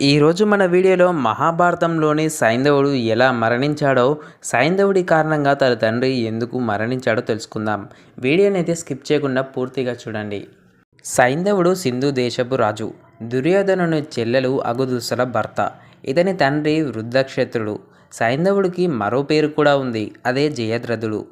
ఈరోజు మన వీడియోలో మహాభారతంలోని సైంధవుడు ఎలా మరణించాడో సైంధవుడి కారణంగా తన తండ్రి ఎందుకు మరణించాడో తెలుసుకుందాం. వీడియోని అయితే స్కిప్ చేయకుండా పూర్తిగా చూడండి. సైంధవుడు సింధు దేశపు రాజు. దుర్యోధనుని చెల్లెలు అగుదుసల భర్త. ఇతని తండ్రి వృద్ధక్షేత్రుడు. సైంధవుడికి మరో పేరు కూడా ఉంది. అదే జయద్రథుడు.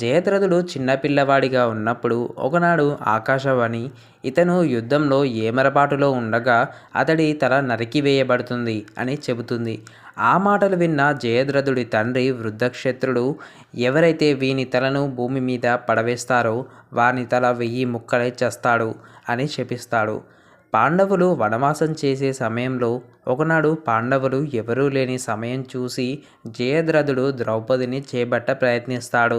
జయద్రథుడు చిన్నపిల్లవాడిగా ఉన్నప్పుడు ఒకనాడు ఆకాశవాణి ఇతను యుద్ధంలో ఏమరపాటులో ఉండగా అతడి తల నరికివేయబడుతుంది అని చెబుతుంది. ఆ మాటలు విన్న జయద్రథుడి తండ్రి వృద్ధక్షత్రుడు ఎవరైతే వీని తలను భూమి మీద పడవేస్తారో వాని తల వెయ్యి ముక్కలై చేస్తాడు అని శపిస్తాడు పాండవులు వనవాసం చేసే సమయంలో ఒకనాడు పాండవులు ఎవరూ లేని సమయం చూసి జయద్రథుడు ద్రౌపదిని చేపట్ట ప్రయత్నిస్తాడు.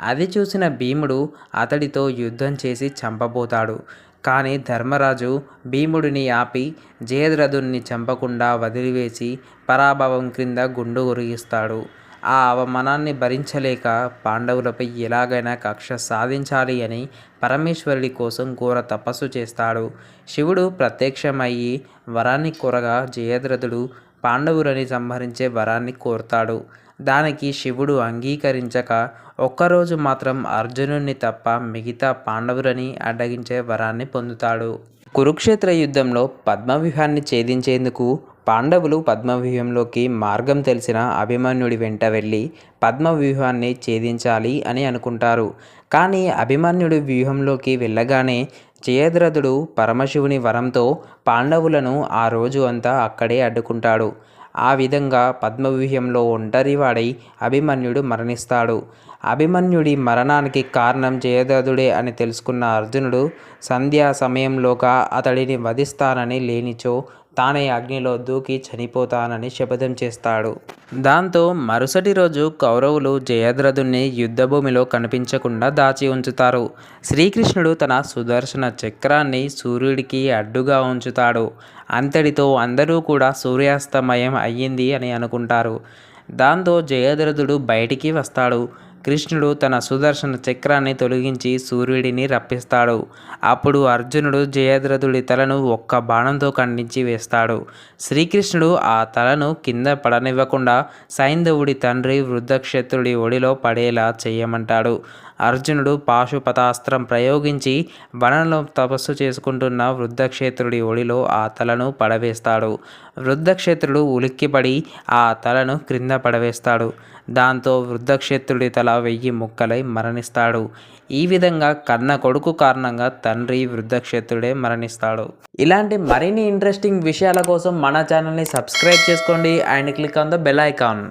అది చూసిన భీముడు అతడితో యుద్ధం చేసి చంపబోతాడు. కానీ ధర్మరాజు భీముడిని ఆపి జయద్రథుణ్ణి చంపకుండా వదిలివేసి పరాభవం క్రింద గుండు ఉరిగిస్తాడు ఆ అవమానాన్ని భరించలేక పాండవులపై ఎలాగైనా కక్ష సాధించాలి అని పరమేశ్వరుడి కోసం ఘోర తపస్సు చేస్తాడు. శివుడు ప్రత్యక్షమయ్యి వరాన్ని కోరగా జయద్రథుడు పాండవులని సంహరించే వరాన్ని కోరుతాడు. దానికి శివుడు అంగీకరించక ఒక్కరోజు మాత్రం అర్జునుడిని తప్ప మిగతా పాండవులని అడ్డగించే వరాన్ని పొందుతాడు. కురుక్షేత్ర యుద్ధంలో పద్మవ్యూహాన్ని ఛేదించేందుకు పాండవులు పద్మవ్యూహంలోకి మార్గం తెలిసిన అభిమన్యుడి వెంట వెళ్ళి పద్మవ్యూహాన్ని ఛేదించాలి అని అనుకుంటారు. కానీ అభిమన్యుడి వ్యూహంలోకి వెళ్ళగానే జయద్రథుడు పరమశివుని వరంతో పాండవులను ఆ రోజు అంతా అక్కడే అడ్డుకుంటాడు. ఆ విధంగా పద్మవ్యూహంలో ఒంటరివాడై అభిమన్యుడు మరణిస్తాడు. అభిమన్యుడి మరణానికి కారణం జయదాదుడే అని తెలుసుకున్న అర్జునుడు సంధ్యా సమయంలోగా అతడిని వధిస్తానని లేనిచో తానే అగ్నిలో దూకి చనిపోతానని శపథం చేస్తాడు. దాంతో మరుసటి రోజు కౌరవులు జయద్రథుణ్ణి యుద్ధభూమిలో కనిపించకుండా దాచి ఉంచుతారు. శ్రీకృష్ణుడు తన సుదర్శన చక్రాన్ని సూర్యుడికి అడ్డుగా ఉంచుతాడు. అంతటితో అందరూ కూడా సూర్యాస్తమయం అయ్యింది అని అనుకుంటారు. దాంతో జయద్రథుడు బయటికి వస్తాడు. కృష్ణుడు తన సుదర్శన చక్రాన్ని తొలగించి సూర్యుడిని రప్పిస్తాడు. అప్పుడు అర్జునుడు జయద్రథుడి తలను ఒక్క బాణంతో ఖండించి వేస్తాడు. శ్రీకృష్ణుడు ఆ తలను కింద పడనివ్వకుండా సైంధవుడి తండ్రి వృద్ధక్షత్రుడి ఒడిలో పడేలా చేయమంటాడు. అర్జునుడు పాశుపతాస్త్రం ప్రయోగించి వనంలో తపస్సు చేసుకుంటున్న వృద్ధక్షేత్రుడి ఒడిలో ఆ తలను పడవేస్తాడు. వృద్ధక్షేత్రుడు ఉలిక్కిపడి ఆ తలను క్రింద పడవేస్తాడు. దాంతో వృద్ధక్షేత్రుడి తల వెయ్యి ముక్కలై మరణిస్తాడు. ఈ విధంగా కన్న కొడుకు కారణంగా తండ్రి వృద్ధక్షేత్రుడే మరణిస్తాడు. ఇలాంటి మరిన్ని ఇంట్రెస్టింగ్ విషయాల కోసం మన ఛానల్ని సబ్స్క్రైబ్ చేసుకోండి and click on the bell icon.